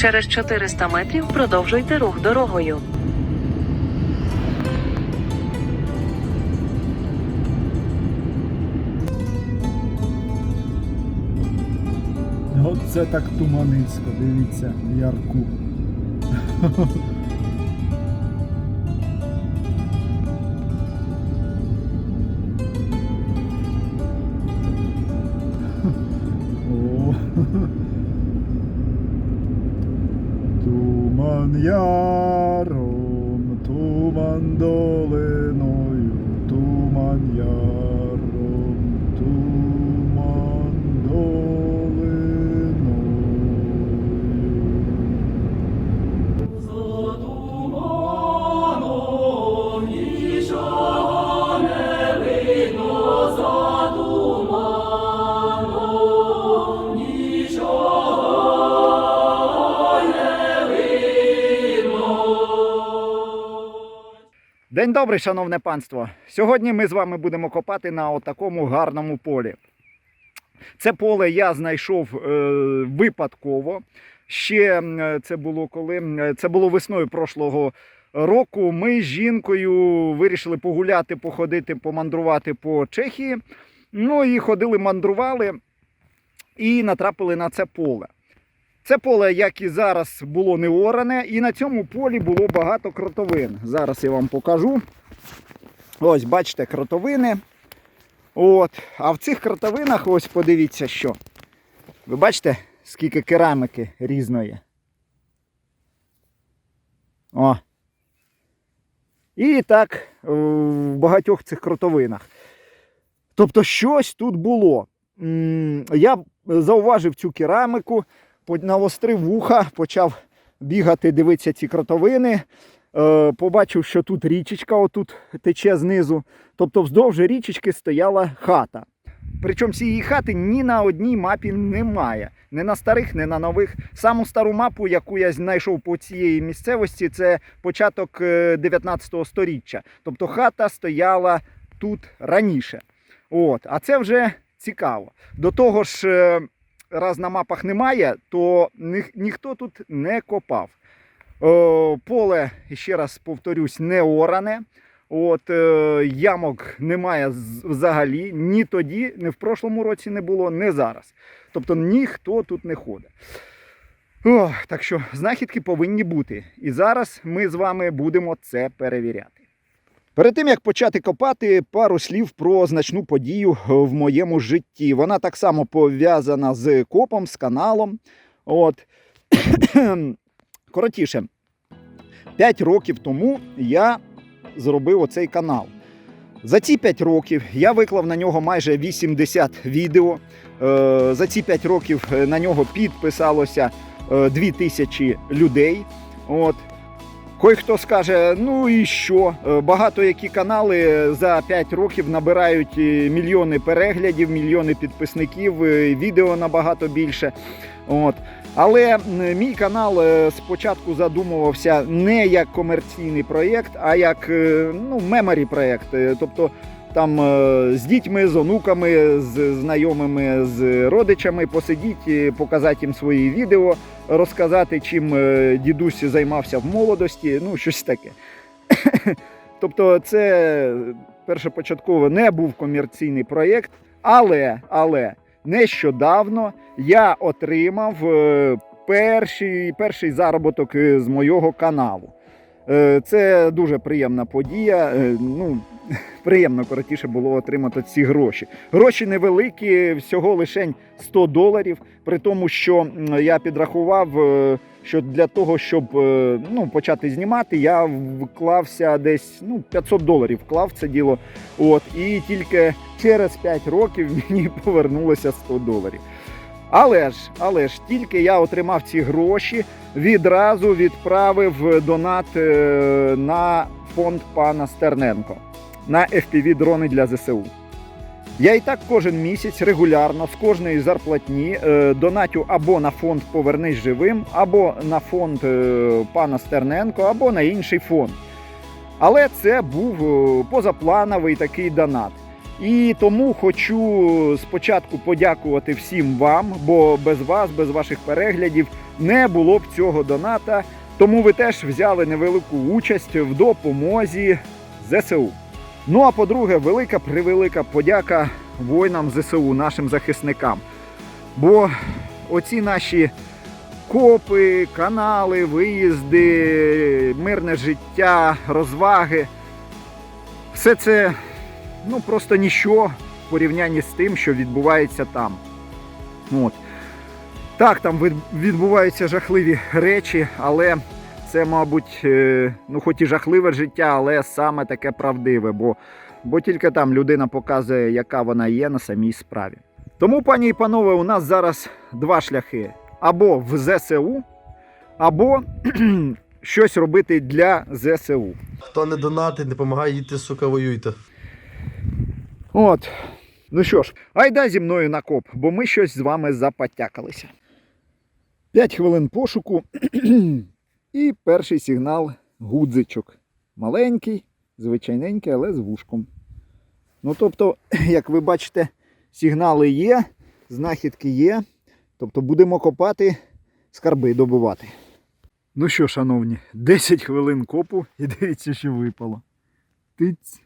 Через 400 метрів продовжуйте рух дорогою. Оце так туманисько, дивіться, в ярку. День добрий, шановне панство. Сьогодні ми з вами будемо копати на отакому гарному полі. Це поле я знайшов е, випадково. Ще е, це було коли це було весною прошлого року. Ми з жінкою вирішили погуляти, походити, помандрувати по Чехії. Ну і ходили, мандрували і натрапили на це поле. Це поле, як і зараз, було не оране, і на цьому полі було багато кротовин. Зараз я вам покажу. Ось, бачите, кротовини. От. А в цих кротовинах, ось подивіться, що. Ви бачите, скільки кераміки різної. О. І так в багатьох цих кротовинах. Тобто щось тут було. Я зауважив цю кераміку, навострив вуха, почав бігати, дивитися ці кротовини. Е, побачив, що тут річечка отут тече знизу. Тобто вздовж річечки стояла хата. Причому цієї хати ні на одній мапі немає. Не на старих, не на нових. Саму стару мапу, яку я знайшов по цієї місцевості, це початок е, 19 століття. Тобто хата стояла тут раніше. От. А це вже цікаво. До того ж, е, раз на мапах немає, то ні- ніхто тут не копав. О, поле, ще раз повторюсь, не оране. От, е, ямок немає взагалі ні тоді, ні в прошлому році не було, ні зараз. Тобто ніхто тут не ходить. О, так що знахідки повинні бути. І зараз ми з вами будемо це перевіряти. Перед тим як почати копати, пару слів про значну подію в моєму житті. Вона так само пов'язана з копом, з каналом. От. Коротіше, 5 років тому я зробив оцей канал. За ці 5 років я виклав на нього майже 80 відео. Е, За ці 5 років е, на нього підписалося е, 2000 людей. От. Кой-хто скаже, ну і що? Е, Багато які канали за 5 років набирають е, мільйони переглядів, мільйони підписників, е, відео набагато більше. От. Але мій канал спочатку задумувався не як комерційний проєкт, а як ну, меморі проєкт. Тобто там е, з дітьми, з онуками, з знайомими, з родичами посидіти, показати їм свої відео, розказати, чим е, дідусь займався в молодості, ну щось таке. Тобто, це першопочатково не був комерційний проєкт, але, але нещодавно я отримав е, перший, перший заробіток е, з моєго каналу. Е, Це дуже приємна подія. е, Ну, приємно коротіше було отримати ці гроші. Гроші невеликі, всього лише 100 доларів. При тому, що я підрахував, е, що для того, щоб ну, почати знімати, я вклався десь ну, 500 доларів вклав це діло. От, і тільки через 5 років мені повернулося 100 доларів. Але ж, але ж, тільки я отримав ці гроші, відразу відправив донат е, на фонд пана Стерненко на FPV дрони для ЗСУ. Я і так кожен місяць регулярно з кожної зарплатні е, донатю або на фонд Повернись живим, або на фонд е, пана Стерненко, або на інший фонд. Але це був позаплановий такий донат. І тому хочу спочатку подякувати всім вам, бо без вас, без ваших переглядів не було б цього доната. Тому ви теж взяли невелику участь в допомозі ЗСУ. Ну а по-друге, велика превелика подяка воїнам ЗСУ, нашим захисникам. Бо оці наші копи, канали, виїзди, мирне життя, розваги. Все це ну, просто ніщо в порівнянні з тим, що відбувається там. От. Так, там відбуваються жахливі речі, але це, мабуть, е, ну, хоч і жахливе життя, але саме таке правдиве, бо, бо тільки там людина показує, яка вона є на самій справі. Тому, пані і панове, у нас зараз два шляхи: або в ЗСУ, або щось робити для ЗСУ. Хто не донатить, не допомагає, їдьте, сука, воюйте. От. Ну що ж, айда зі мною на коп, бо ми щось з вами запотякалися. П'ять хвилин пошуку і перший сигнал гудзичок. Маленький, звичайненький, але з вушком. Ну, тобто, як ви бачите, сигнали є, знахідки є. Тобто будемо копати, скарби добувати. Ну що, шановні, 10 хвилин копу і дивіться, що випало. Тиць.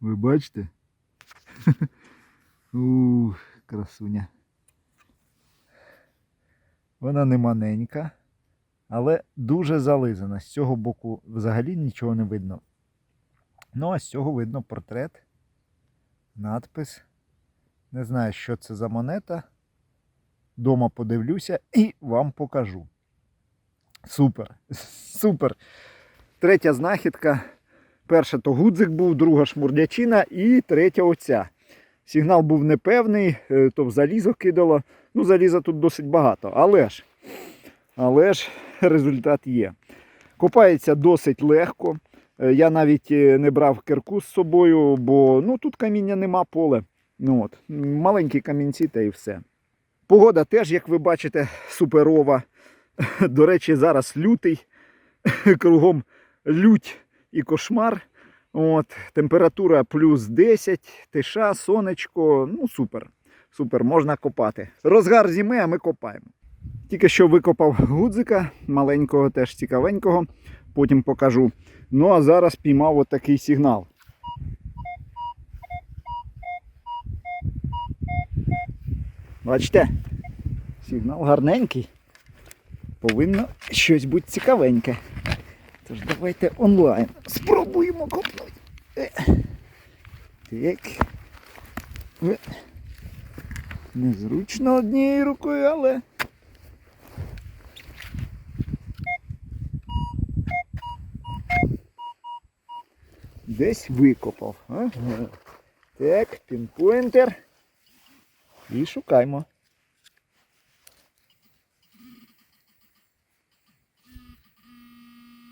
Ви бачите? Ух, красуня. Вона не маненька, але дуже зализана. З цього боку взагалі нічого не видно. Ну, а з цього видно портрет, надпис. Не знаю, що це за монета. Дома подивлюся і вам покажу. Супер! Супер! Третя знахідка. Перша то гудзик був, друга шмурдячина і третя оця. Сигнал був непевний, е, то в залізо кидало. Ну, заліза тут досить багато, але ж, але ж результат є. Копається досить легко. Е, Я навіть е, не брав кирку з собою, бо ну, тут каміння нема поле. Ну, от, маленькі камінці та і все. Погода теж, як ви бачите, суперова. До речі, зараз лютий, кругом лють і кошмар. От, температура плюс 10, тиша, сонечко. Ну, супер. Супер, можна копати. Розгар зими, а ми копаємо. Тільки що викопав гудзика, маленького, теж цікавенького. Потім покажу. Ну а зараз піймав отакий сигнал. Бачите? Сигнал гарненький. Повинно щось бути цікавеньке. Тож давайте онлайн спробуємо копнути. Е. Так. Незручно однією рукою, але. Десь викопав. Ага. Так, пінпойнтер. І шукаймо.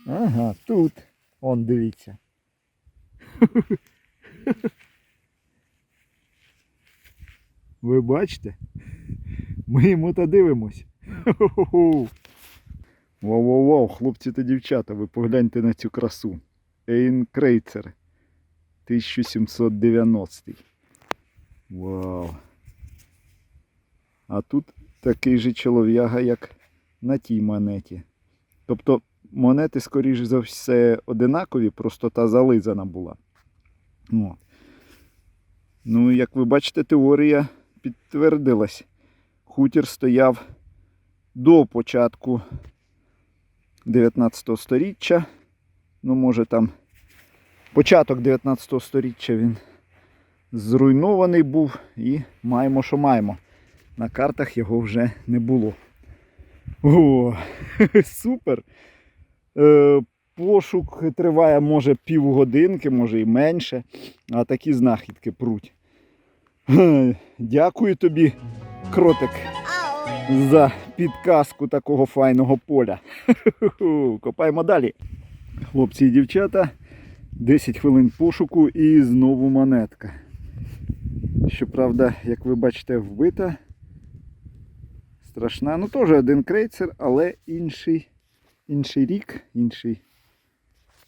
Ага, тут. Он дивіться. Ви бачите? Ми йому та дивимось. Воу-воу-воу, хлопці та дівчата, ви погляньте на цю красу. Ейн Крейцер. 1790. Вау. А тут такий же чолов'яга, як на тій монеті. Тобто монети, скоріш за все, одинакові, просто та зализана була. От. Ну, як ви бачите, теорія підтвердилась. Хутір стояв до початку 19 століття. Ну, може там початок 19 століття він зруйнований був і маємо, що маємо. На картах його вже не було. О, супер! Е, пошук триває, може, півгодинки, може і менше, а такі знахідки пруть. Дякую тобі, кротик, за підказку такого файного поля. Копаємо далі. Хлопці і дівчата, 10 хвилин пошуку і знову монетка. Щоправда, як ви бачите, вбита. Страшна. Ну, теж один крейцер, але інший, інший рік, інший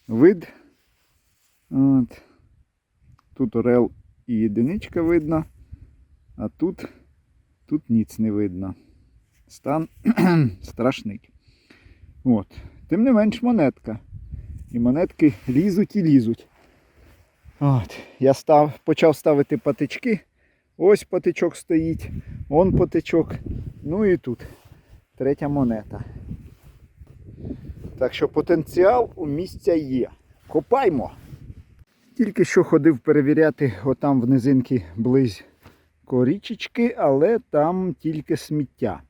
вид. От. Тут орел і єдиничка видно, а тут, тут ніц не видно. Стан страшний. От. Тим не менш монетка. І монетки лізуть і лізуть. От. Я став, почав ставити патички. Ось патичок стоїть, он патичок. Ну і тут третя монета. Так що потенціал у місця є. Копаймо. Тільки що ходив перевіряти отам в низинки близько річечки, але там тільки сміття.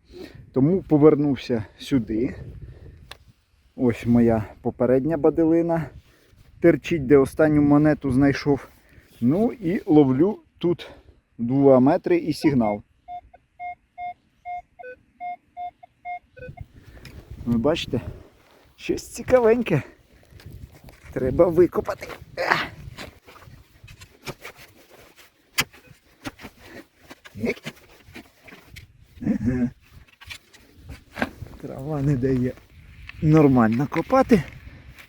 Тому повернувся сюди. Ось моя попередня бадилина. Терчить, де останню монету знайшов. Ну і ловлю тут 2 метри і сигнал. Ви бачите? Щось цікавеньке. Треба викопати. Трава не дає нормально копати.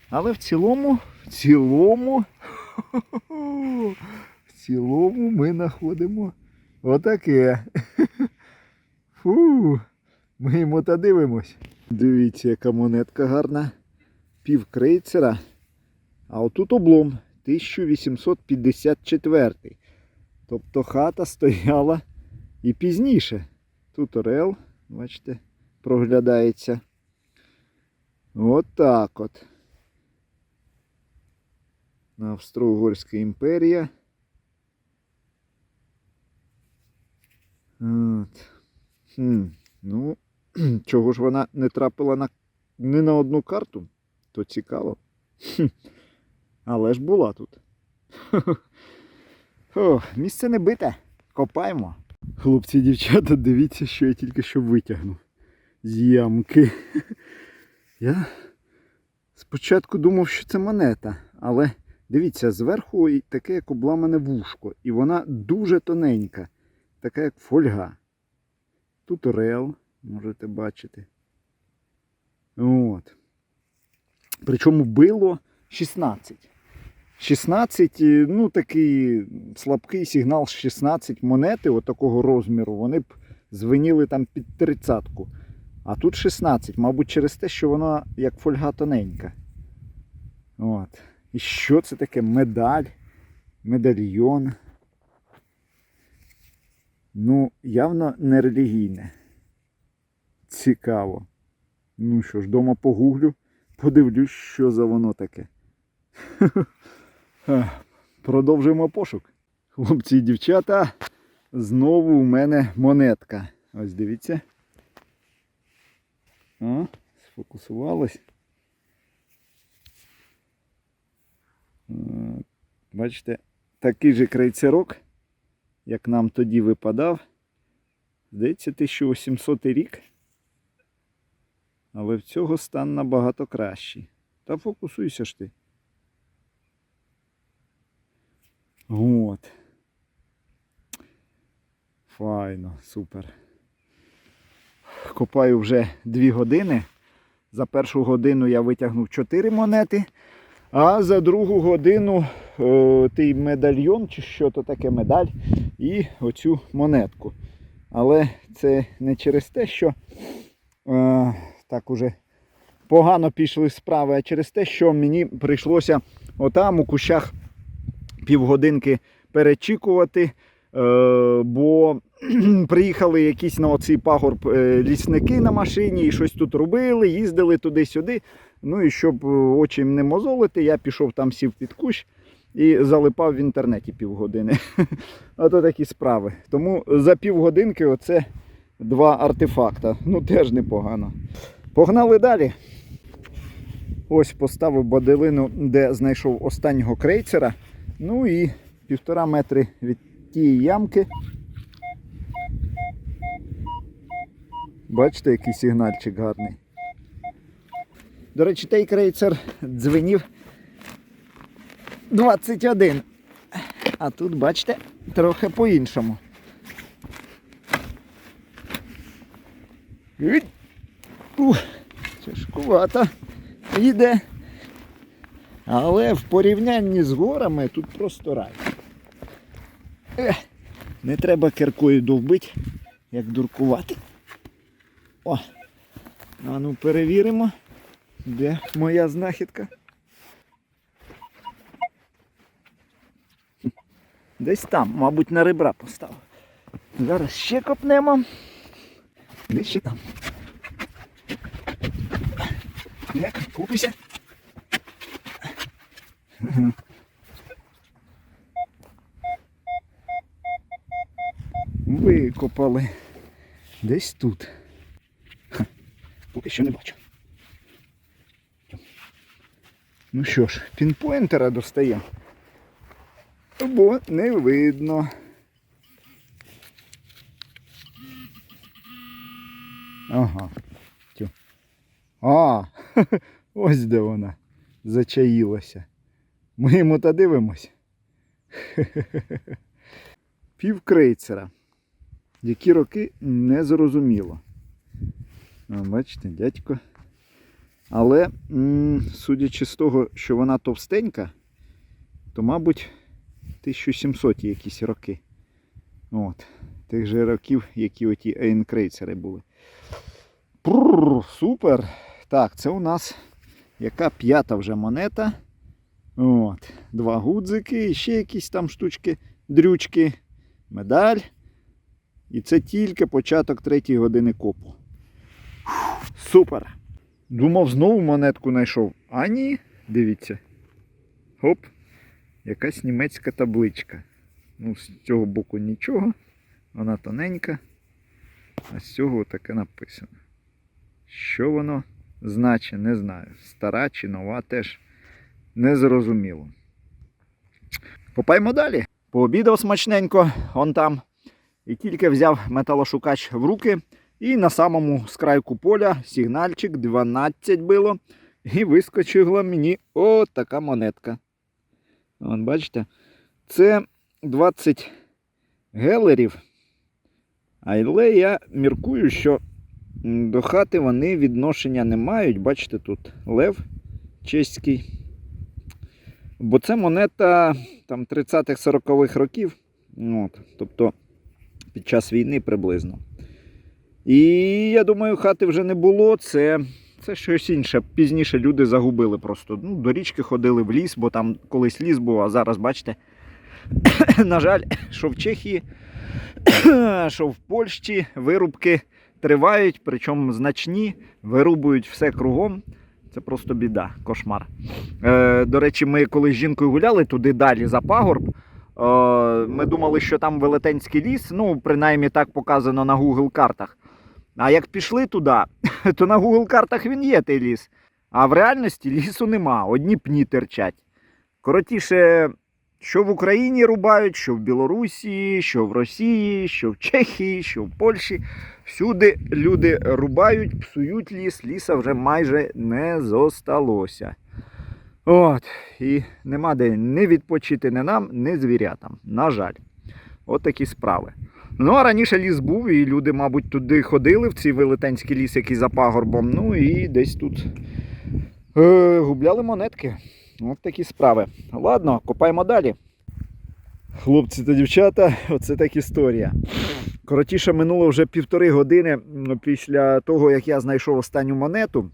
Але в цілому, в цілому, в цілому ми знаходимо отаке. Фу, ми йому та дивимось. Дивіться, яка монетка гарна. Пів крейцера. А отут облом 1854. Тобто хата стояла і пізніше. Тут орел, бачите, проглядається. От так от. Австро-Угорська імперія. От. Хм. Ну, чого ж вона не трапила на, не на одну карту, то цікаво. Але ж була тут. О, місце не бите. Копаємо. Хлопці дівчата, дивіться, що я тільки що витягнув з ямки. Я спочатку думав, що це монета, але дивіться, зверху таке, як обламане вушко. І вона дуже тоненька, така як фольга. Тут орел, можете бачити. От. Причому било 16. 16, е, ну такий слабкий сигнал 16 монети от такого розміру, вони б звеніли там під тридцятку. А тут 16, мабуть, через те, що вона як фольга тоненька. От. І що це таке? Медаль, медальйон. Ну, явно не релігійне. Цікаво. Ну що ж, дома погуглю, подивлюсь, що за воно таке. Продовжуємо пошук. Хлопці і дівчата, знову у мене монетка. Ось дивіться. О, сфокусувалось. Е, Бачите, такий же крейцерок, як нам тоді випадав. Здається, 1800 рік. Але в цього стан набагато кращий. Та фокусуйся ж ти. От. Файно, супер. Копаю вже 2 години. За першу годину я витягнув 4 монети, а за другу годину е, той медальйон, чи що то таке медаль, і оцю монетку. Але це не через те, що е, так уже погано пішли справи, а через те, що мені прийшлося отам у кущах півгодинки перечікувати, е, бо приїхали якісь на оцей пагорб е, лісники на машині і щось тут робили, їздили туди-сюди. Ну і щоб е, очі не мозолити, я пішов там сів під кущ і залипав в інтернеті півгодини. Ото такі справи. Тому за півгодинки оце два артефакта. Ну теж непогано. Погнали далі. Ось поставив баделину, де знайшов останнього крейцера. Ну і півтора метри від тієї ямки. Бачите, який сигнальчик гарний. До речі, той крейцер дзвенів 21. А тут, бачите, трохи по-іншому. Ух, Тяжкувато йде. Але в порівнянні з горами тут просто рай. Ех, не треба киркою довбити, як дуркувати. О! А ну перевіримо, де моя знахідка. Десь там, мабуть, на ребра поставив. Зараз ще копнемо. Десь ще там. Як, купися. Викопали. Десь тут. Поки що не бачу. Ну що ж, пінпоінтера достаємо. Бо не видно. Ага. А, ось де вона зачаїлася. Ми йому та дивимось. Півкрейцера. Які роки не зрозуміло. Бачите, дядько. Але, судячи з того, що вона товстенька, то, мабуть, 1700 якісь роки. От. Тих же років, які оті ейнкрейцери були. Прррр, супер! Так, це у нас яка п'ята вже монета. От. Два гудзики ще якісь там штучки, дрючки, медаль. І це тільки початок третьої години копу. Супер! Думав, знову монетку знайшов. А ні, дивіться. Хоп, якась німецька табличка. Ну, з цього боку нічого. Вона тоненька. А з цього таке написано. Що воно значить, не знаю. Стара чи нова теж не зрозуміло. Копаємо далі. Пообідав смачненько, он там. І тільки взяв металошукач в руки. І на самому скрайку поля сигнальчик 12 було. І вискочила мені от така монетка. От бачите? Це 20 гелерів. Але я міркую, що до хати вони відношення не мають. Бачите, тут лев чеський. Бо це монета 30-40-х років. От, тобто під час війни приблизно. І я думаю, хати вже не було. Це, це щось інше. Пізніше люди загубили просто. Ну, до річки ходили в ліс, бо там колись ліс був, а зараз, бачите, на жаль, що в Чехії, що в Польщі вирубки тривають, причому значні, вирубують все кругом. Це просто біда, кошмар. Е, до речі, ми коли з жінкою гуляли туди далі за пагорб. Е, ми думали, що там велетенський ліс, ну, принаймні так показано на Google картах. А як пішли туди, то на Google картах він є той ліс. А в реальності лісу нема, одні пні терчать. Коротіше, що в Україні рубають, що в Білорусі, що в Росії, що в Чехії, що в Польщі. Всюди люди рубають, псують ліс, ліса вже майже не зосталося. От, і нема де не відпочити не нам, не звірятам. На жаль. От такі справи. Ну, а раніше ліс був, і люди, мабуть, туди ходили, в цей велетенський ліс, який за пагорбом. Ну і десь тут е, губляли монетки. От такі справи. Ладно, копаємо далі. Хлопці та дівчата, оце так історія. Коротіше, минуло вже півтори години після того, як я знайшов останню монету.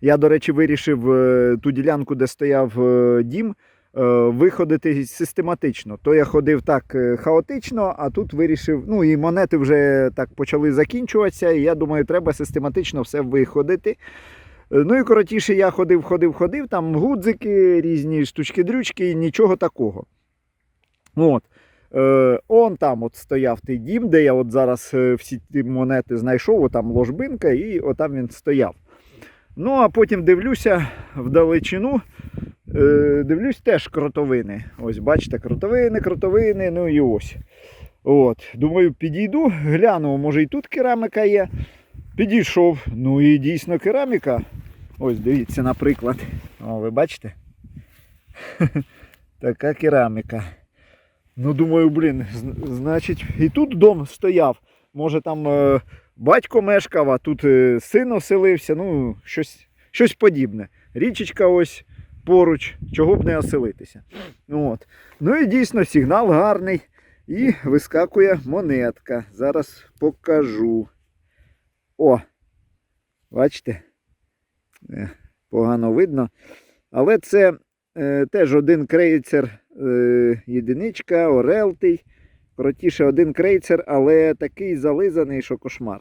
Я, до речі, вирішив е, ту ділянку, де стояв е, дім, е, виходити систематично. То я ходив так хаотично, а тут вирішив, ну і монети вже так почали закінчуватися, і я думаю, треба систематично все виходити. Е, Ну і коротіше, я ходив, ходив, ходив, там гудзики, різні штучки-дрючки, нічого такого. От. Е, он там от стояв той дім, де я от зараз е, всі ті монети знайшов, отам ложбинка, і отам він стояв. Ну, а потім дивлюся вдалечину, е, дивлюсь теж кротовини. Ось, бачите, кротовини, кротовини, ну і ось. От. Думаю, підійду, гляну, може і тут кераміка є. Підійшов. Ну і дійсно кераміка. Ось, дивіться, наприклад. О, ви бачите? Така кераміка. Ну, думаю, блін, значить, і тут дом стояв. Може там е, батько мешкав, а тут е, син оселився, ну, щось, щось подібне. Річечка ось поруч, чого б не оселитися. От. Ну і дійсно сигнал гарний. І вискакує монетка. Зараз покажу. О! Бачите? Е, Погано видно. Але це е, теж один крейцер е, єдиничка, орелтий. Коротіше, один крейцер, але такий зализаний, що кошмар.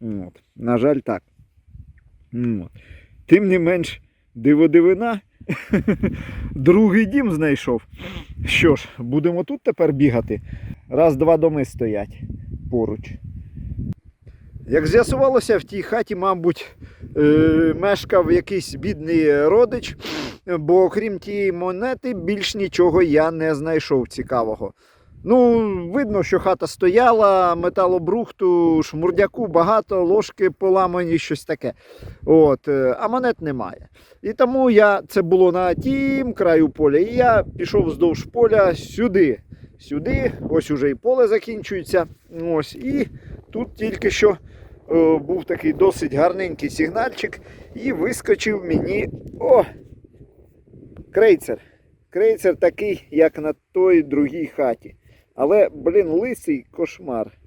От. На жаль, так. От. Тим не менш, диводивина. Другий дім знайшов. Що ж, будемо тут тепер бігати. Раз, два доми стоять поруч. Як з'ясувалося, в тій хаті, мабуть, е, мешкав якийсь бідний родич, бо окрім тієї монети, більш нічого я не знайшов цікавого. Ну, видно, що хата стояла, металобрухту, шмурдяку багато, ложки поламані, щось таке. От, е, а монет немає. І тому я це було на тім краю поля. І я пішов вздовж поля сюди. Сюди, ось уже і поле закінчується. Ось, і тут тільки що е, був такий досить гарненький сигнальчик, і вискочив мені. О! Крейцер. Крейцер такий, як на той другій хаті. Але, блін, лисий кошмар.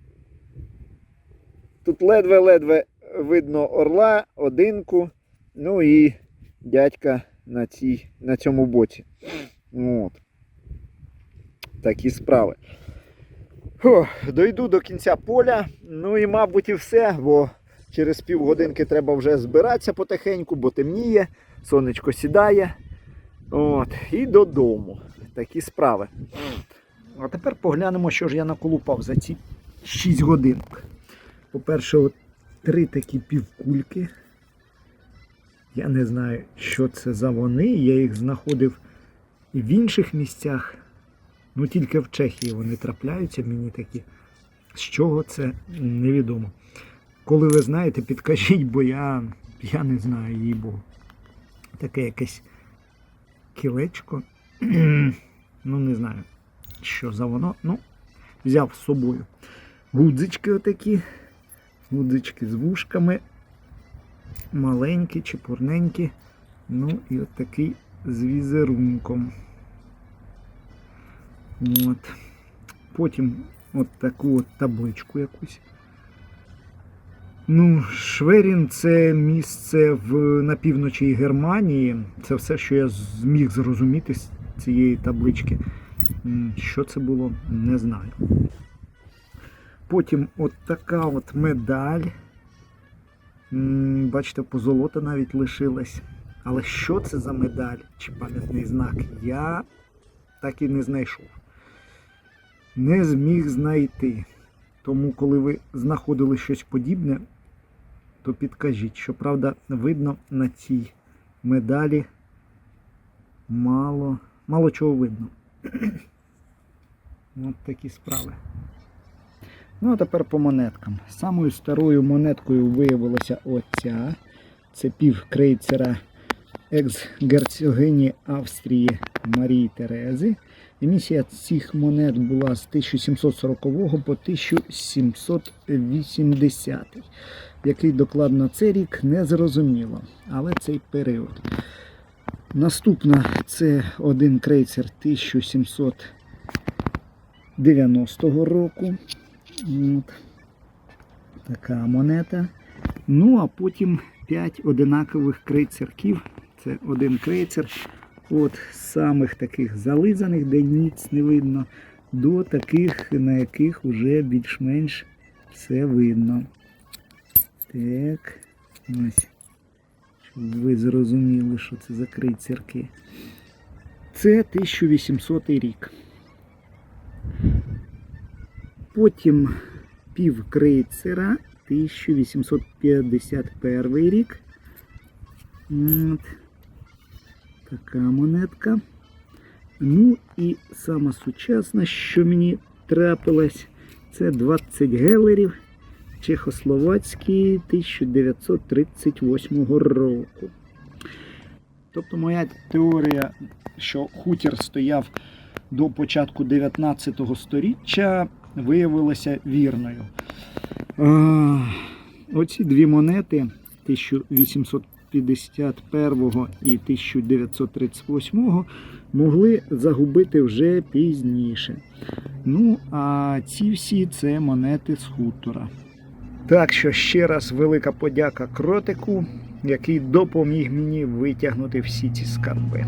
Тут ледве-ледве видно орла, одинку, ну і дядька на, цій, на цьому боці. От. Такі справи. Фу, дойду до кінця поля. Ну і, мабуть, і все, бо через півгодинки треба вже збиратися потихеньку, бо темніє, сонечко сідає. От, і додому. Такі справи. А тепер поглянемо, що ж я наколупав за ці 6 годин. По-перше, от три такі півкульки. Я не знаю, що це за вони. Я їх знаходив і в інших місцях. Ну тільки в Чехії вони трапляються мені такі. З чого це невідомо. Коли ви знаєте, підкажіть, бо я, я не знаю її богу. Таке якесь кілечко. ну, не знаю, що за воно. Ну, взяв з собою. Гудзички отакі. Гудзички з вушками. Маленькі, чепурненькі. Ну і от з візерунком. От. Потім от таку от табличку якусь. Ну, Шверін це місце в, на півночі Германії. Це все, що я зміг зрозуміти з цієї таблички. Що це було, не знаю. Потім от така от медаль. Бачите, позолота навіть лишилась. Але що це за медаль чи пам'ятний знак, я так і не знайшов. Не зміг знайти. Тому, коли ви знаходили щось подібне, то підкажіть, що правда видно на цій медалі мало, мало чого видно. От такі справи. Ну, а тепер по монеткам. Самою старою монеткою виявилася оця. Це пів крейцера екс-герцогині Австрії Марії Терези. Емісія цих монет була з 1740 по 1780. Який докладно це рік, не зрозуміло, але цей період. Наступна це один крейцер 1790 року. От. Така монета. Ну, а потім 5 одинакових крейцерків. Це один крейцер. От самих таких зализаних, де ніц не видно, до таких, на яких вже більш-менш все видно. Так, ось. Щоб ви зрозуміли, що це за крейцерки. Це 1800 рік. Потім пів крейцера 1851 рік. От. Така монетка. Ну і сама сучасна, що мені трапилась, це 20 гелерів Чехословацький 1938 року. Тобто моя теорія, що хутір стояв до початку 19 століття, виявилася вірною. Оці дві монети 1851 і 1938 могли загубити вже пізніше. Ну, а ці всі це монети з хутора. Так що ще раз велика подяка кротику, який допоміг мені витягнути всі ці скарби.